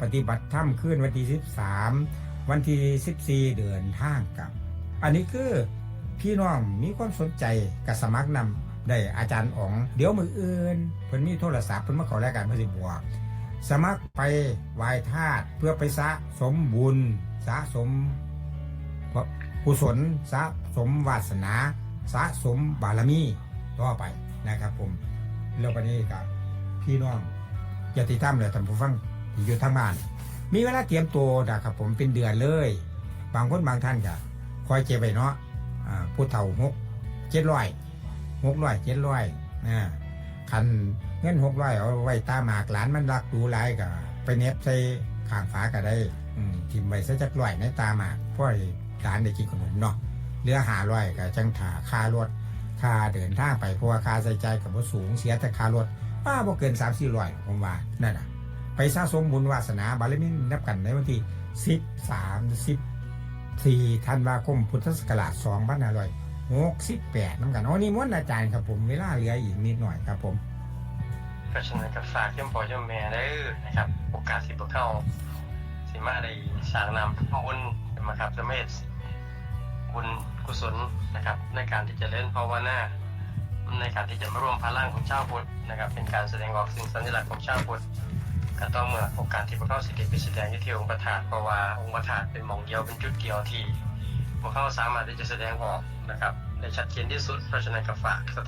ปฏิบัติธรรมขึ้นวันที่ 13 วันที่ 14 เดือนทางกลับ อันนี้คือพี่น้องมีความสนใจกับสมัครนำได้อาจารย์อ๋อง เดี๋ยวมืออื่นเพิ่นมีโทรศัพท์เพิ่นมาขอรายการเพิ่นสิบวกสมัครไปไหว้ธาตุเพื่อไปสะสมบุญสะสมกุศลสะสมวาสนา สะสมบารมีต่อไปนะครับผมแล้ววันนี้กับพี่น้องอย่าติดตามเลยท่านผู้ฟัง อยู่ทางบ้าน มีเวลาเตรียมตัวนะครับผมเป็นเดือนเลย บางคนบางท่านก็คอยเจ็บไปเนาะอ่าผู้เฒ่าหกเจ็ดร้อยหกร้อยเจ็ดร้อยนะคันเงินหกร้อยเอาไว้ตาหมากหลานมันรักดูหลายก็ไปเน็บใส่ข้างฝาก็ได้ทิมไว้ซะจักร้อยในตาหมากเพื่อให้หลานได้กินขนมเนาะเหลือหาร้อยก็จังถาค่ารถค่าเดินทางไปเพราะว่าค่าใช้จ่ายกับว่าสูงเสียแต่ค่ารถป้าบ่เกินสามสี่ร้อยผมว่านั่นน่ะ ไปสะสมบุญวาสนาบารมีนับกันในวันที่สิบสามสิบสี่ธันวาคมพุทธศักราชสองพันห้าร้อยหกสิบแปดน้ำกันอ๋อนี่ม้วนอาจารย์ครับผมเวลาเหลืออีกนิดหน่อยครับผมเพราะฉะนั้นก็ฝากเยี่ยมพ่อเยี่ยมแม่เด้อนะครับ โอกาสสิบเข้าสิมาได้สางนำบุญมาครับจะเมตบุญกุศลนะครับ ในการที่จะเล่นภาวนาในการที่จะมาร่วมพลังของชาวพุทธนะครับ เป็นการแสดงออกสิ่งสัญลักษณ์ของชาวพุทธ ก็ต้องมาโอกาสที่พวกเขาสิเดไปแสดงที่เที่ยวองค์ประธานเพราะว่าองค์ประธานเป็นหมองเดียวเป็นจุดเดียวที่พวกเขาสามารถที่จะแสดงออกนะครับในชัดเจนที่สุดเพราะฉะนั้นก็ฝากสถาน